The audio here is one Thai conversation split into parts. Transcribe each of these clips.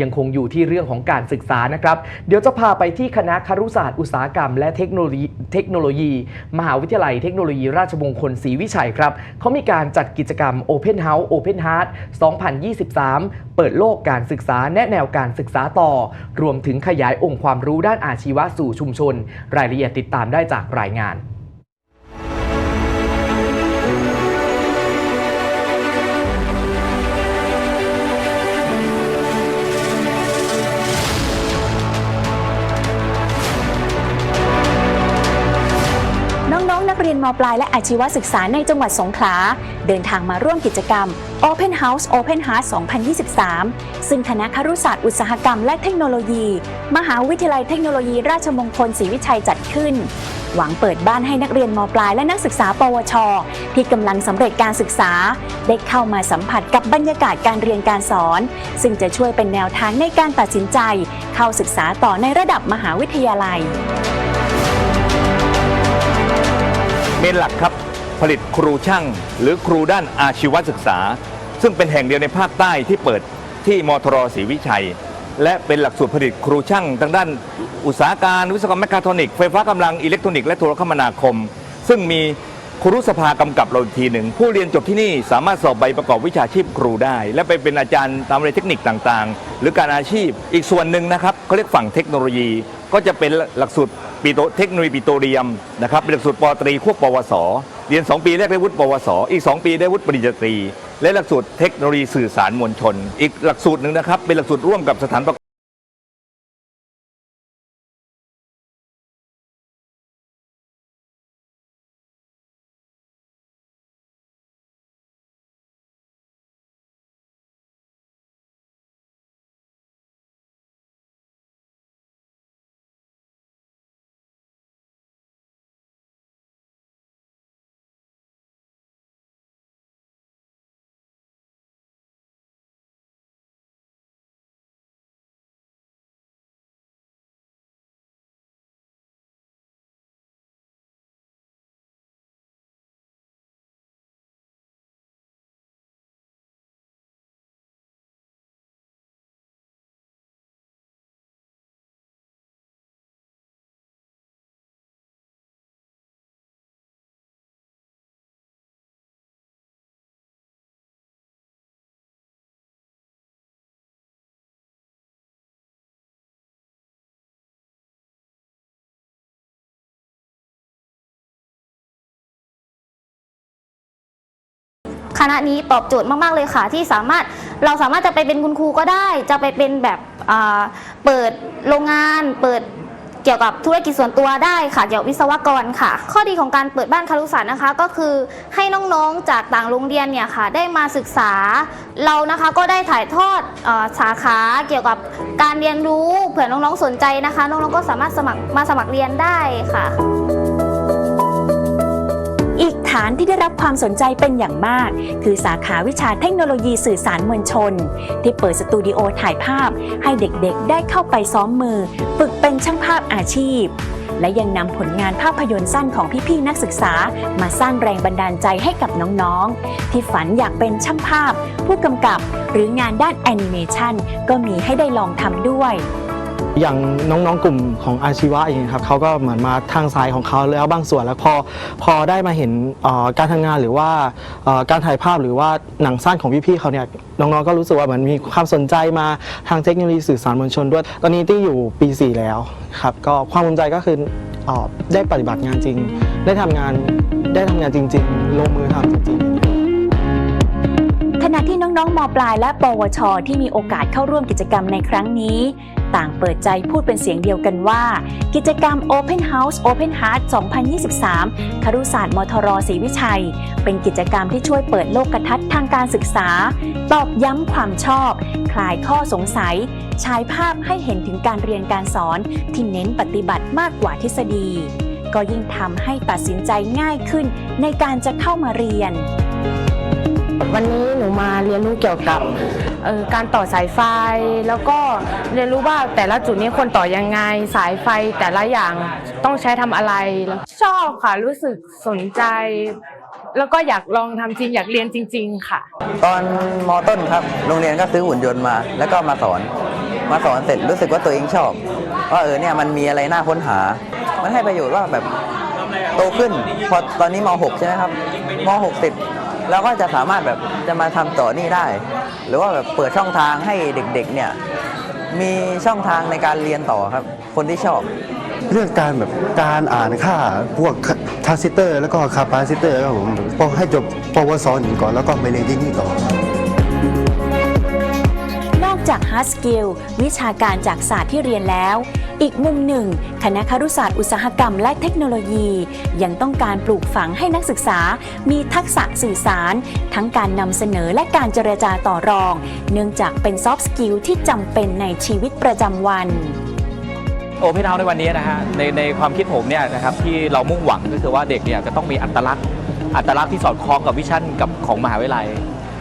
ยังคงอยู่ที่เรื่องของการศึกษานะครับ เดี๋ยวจะพาไปที่คณะครุศาสตร์อุตสาหกรรม และเทคโนโลยีเทคโนโลยี มหาวิทยาลัยเทคโนโลยีราชมงคลศรีวิชัยครับเขามีการจัดกิจกรรม Open House Open Heart 2023 เปิดโลกการศึกษาแนะแนวการศึกษาต่อ รวมถึงขยายองค์ความรู้ด้านอาชีวะสู่ชุมชน รายละเอียดติดตามได้จากรายงาน มปลายและอาชีวศึกษาในจังหวัดสงขลา เดินทางมาร่วมกิจกรรม Open House Open Heart 2023 ซึ่งคณะครุศาสตร์อุตสาหกรรมและเทคโนโลยี มหาวิทยาลัยเทคโนโลยี ราชมงคลศรีวิชัยจัดขึ้น หวังเปิดบ้านให้นักเรียนมปลายและนักศึกษา ปวช ที่กำลังสำเร็จการศึกษา ได้เข้ามาสัมผัสกับบรรยากาศการเรียนการสอน ซึ่งจะช่วยเป็นแนวทางในการตัดสินใจ เข้าศึกษาต่อในระดับมหาวิทยาลัย เมนหลักครับ ผลิตครูช่าง หรือครูด้านอาชีวศึกษา ซึ่งเป็นแห่งเดียวในภาคใต้ที่เปิดที่มทรศรีวิชัย และเป็นหลักสูตรผลิตครูช่างทางด้านอุตสาหการวิศวกรรมแมคคาทรอนิกส์ไฟฟ้ากำลังอิเล็กทรอนิกส์และโทรคมนาคม ซึ่งมีครูสภากำกับเราอีกทีหนึ่ง ผู้เรียนจบที่นี่สามารถสอบใบประกอบวิชาชีพครูได้ และไปเป็นอาจารย์ตามเรียนเทคนิคต่างๆ หรือการอาชีพอีกส่วนหนึ่งนะครับเขาเรียกฝั่งเทคโนโลยี ก็จะเป็นหลักสูตร ปีโตเทคโนโลยีปิโตเรียมนะครับเป็นหลักสูตรปอตรีควบปวส เรียน 2 ปีแรกได้วุฒิปวส อีก 2 ปีได้วุฒิปริญญาตรี และหลักสูตรเทคโนโลยีสื่อสารมวลชน อีกหลักสูตรหนึ่งนะครับเป็นหลักสูตรร่วมกับสถานประกอบ ณะนี้ตอบโจทย์มาก ๆ เลยค่ะ ที่สามารถเราสามารถจะไปเป็นคุณครูก็ได้ จะไปเป็นแบบเปิดโรงงาน เปิดเกี่ยวกับธุรกิจส่วนตัวได้ค่ะ เกี่ยวกับวิศวกรค่ะ ข้อดีของการเปิดบ้านคารุศาสตร์นะคะ ก็คือให้น้องๆจากต่างโรงเรียนเนี่ยค่ะ ได้มาศึกษาเรานะคะก็ได้ถ่ายทอดอสาขาเกี่ยวกับการเรียนรู้เผื่อน้องๆสนใจนะคะ น้องๆก็สามารถสมัครมาสมัครเรียนได้ค่ะานที่ได้รับความสนใจเป็นอย่างมาก คือสาขาวิชาเทคโนโลยีสื่อสารมวลชน ที่เปิดสตูดิโอถ่ายภาพ ให้เด็กๆ ได้เข้าไปซ้อมมือ ฝึกเป็นช่างภาพอาชีพ และยังนำผลงานภาพยนตร์สั้นของพี่ๆนักศึกษา มาสร้างแรงบันดาลใจให้กับน้องๆ ที่ฝันอยากเป็นช่างภาพ ผู้กำกับ หรืองานด้านแอนิเมชันก็มีให้ได้ลองทำด้วย อย่างน้องๆกลุ่มของอาชีวะอย่างเงี้ยครับเขาก็เหมือนมาทางสายของเขาแล้วบางส่วนแล้วพอพอได้มาเห็นการทำงานหรือว่าการถ่ายภาพหรือว่าหนังสั้นของพี่ๆเขาเนี่ยน้องๆก็รู้สึกว่าเหมือนมีความสนใจมาทางเทคโนโลยีสื่อสารมวลชนด้วย ตอนนี้ที่อยู่ปี 4 แล้วครับก็ความภูมิใจก็คืออได้ปฏิบัติงานจริง ได้ทำงานได้ทำงานจริง ๆ ลงมือทำจริงๆขณะที่น้องๆมปลายและ ปวช ที่มีโอกาสเข้าร่วมกิจกรรมในครั้งนี้ ต่างเปิดใจพูดเป็นเสียงเดียวกันว่า กิจกรรม Open House Open Heart 2023 ครุศาสตร์มทรศรีวิชัย เป็นกิจกรรมที่ช่วยเปิดโลกทัศน์ทางการศึกษา ตอกย้ำความชอบ คลายข้อสงสัยฉายภาพให้เห็นถึงการเรียนการสอนที่เน้นปฏิบัติมากกว่าทฤษฎี ก็ยิ่งทำให้ตัดสินใจง่ายขึ้นในการจะเข้ามาเรียน วันนี้หนูมาเรียนรู้เกี่ยวกับ ออการต่อสายไฟ แล้วก็เรียนรู้ว่าแต่ละจุดนี้ควรต่อยังไงสายไฟแต่ละอย่างต้องใช้ทำอะไร ชอบค่ะรู้สึกสนใจ แล้วก็อยากลองทำจริงอยากเรียนจริง ๆ ค่ะ ตอนมต้นครับ โรงเรียนก็ซื้อหุ่นยนต์มา แล้วก็มาสอน มาสอนเสร็จรู้สึกว่าตัวเองชอบว่าเออเนี่ยมันมีอะไรน่าค้นหา มันให้ประโยชน์ว่าแบบโตขึ้นพอตอนนี้ม .6 ใช่ไหมครับม .6 ติด เราก็จะสามารถแบบจะมาทำต่อนี่ได้ หรือว่าแบบเปิดช่องทางให้เด็กๆเนี่ยมีช่องทางในการเรียนต่อครับ คนที่ชอบ เรื่องการแบบการอ่านค่าพวกทรานซิสเตอร์ แล้วก็คาปาซิเตอร์ครับผมพอให้จบปวสหนึ่งก่อนแล้วก็ไปเรียนที่นี่ต่อ นอกจาก hard skill วิชาการจากศาสตร์ที่เรียนแล้ว อีกมุมหนึ่ง คณะครุศาสตร์อุตสาหกรรมและเทคโนโลยี ยังต้องการปลูกฝังให้นักศึกษา มีทักษะสื่อสาร ทั้งการนำเสนอและการเจรจาต่อรอง เนื่องจากเป็น soft skill ที่จำเป็นในชีวิตประจำวันโอเพนเฮาในวันนี้นะฮะในในความคิดผมเนี่ยนะครับที่เรามุ่งหวังก็คือว่าเด็กเนี่ยจะต้องมีอัตลักษณ์อัตลักษณ์ที่สอดคล้องกับวิชั่นกับของมหาวิทยาลัย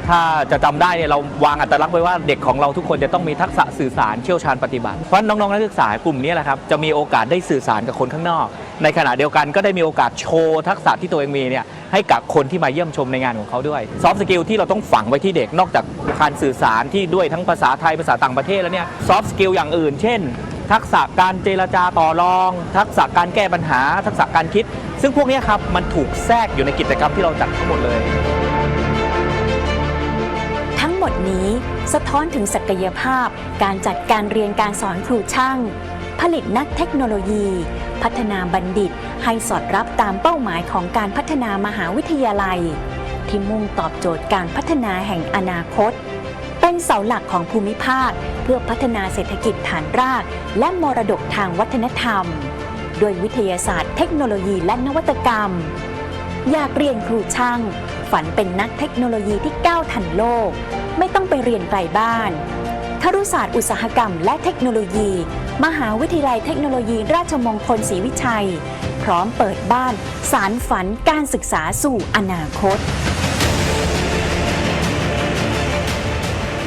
ถ้าจะจำได้เนี่ยเราวางอัตลักษณ์ไว้ว่าเด็กของเราทุกคนจะต้องมีทักษะสื่อสารเชี่ยวชาญปฏิบัติ เพราะน้องๆนักศึกษากลุ่มนี้แหละครับจะมีโอกาสได้สื่อสารกับคนข้างนอก ในขณะเดียวกันก็ได้มีโอกาสโชว์ทักษะที่ตัวเองมีเนี่ยให้กับคนที่มาเยี่ยมชมในงานของเขาด้วยซอฟต์สกิลที่เราต้องฝังไว้ที่เด็กนอกจากการสื่อสารที่ด้วยทั้งภาษาไทยภาษาต่างประเทศแล้วเนี่ยซอฟต์สกิลอย่างอื่น เช่น ทักษะการเจรจาต่อรอง ทักษะการแก้ปัญหา ทักษะการคิด ซึ่งพวกนี้ครับมันถูกแทรกอยู่ในกิจกรรมที่เราจัดทั้งหมดเลย มดนี้สะท้อนถึงศักยภาพ การจัดการเรียนการสอนครูช่าง ผลิตนักเทคโนโลยี พัฒนาบัณฑิตให้สอดรับตามเป้าหมายของการพัฒนามหาวิทยาลัย ที่มุ่งตอบโจทย์การพัฒนาแห่งอนาคต เป็นเสาหลักของภูมิภาค เพื่อพัฒนาเศรษฐกิจฐานราก และมรดกทางวัฒนธรรมโดยวิทยาศาสตร์ เทคโนโลยีและนวัตกรรม อยากเรียนครูช่างฝันเป็นนักเทคโนโลยีที่ก้าวทันโลก ไม่ต้องไปเรียนไกลบ้าน ครุศาสตร์อุตสาหกรรมและเทคโนโลยี มหาวิทยาลัยเทคโนโลยีราชมงคลศรีวิชัย พร้อมเปิดบ้าน สารฝันการศึกษาสู่อนาคต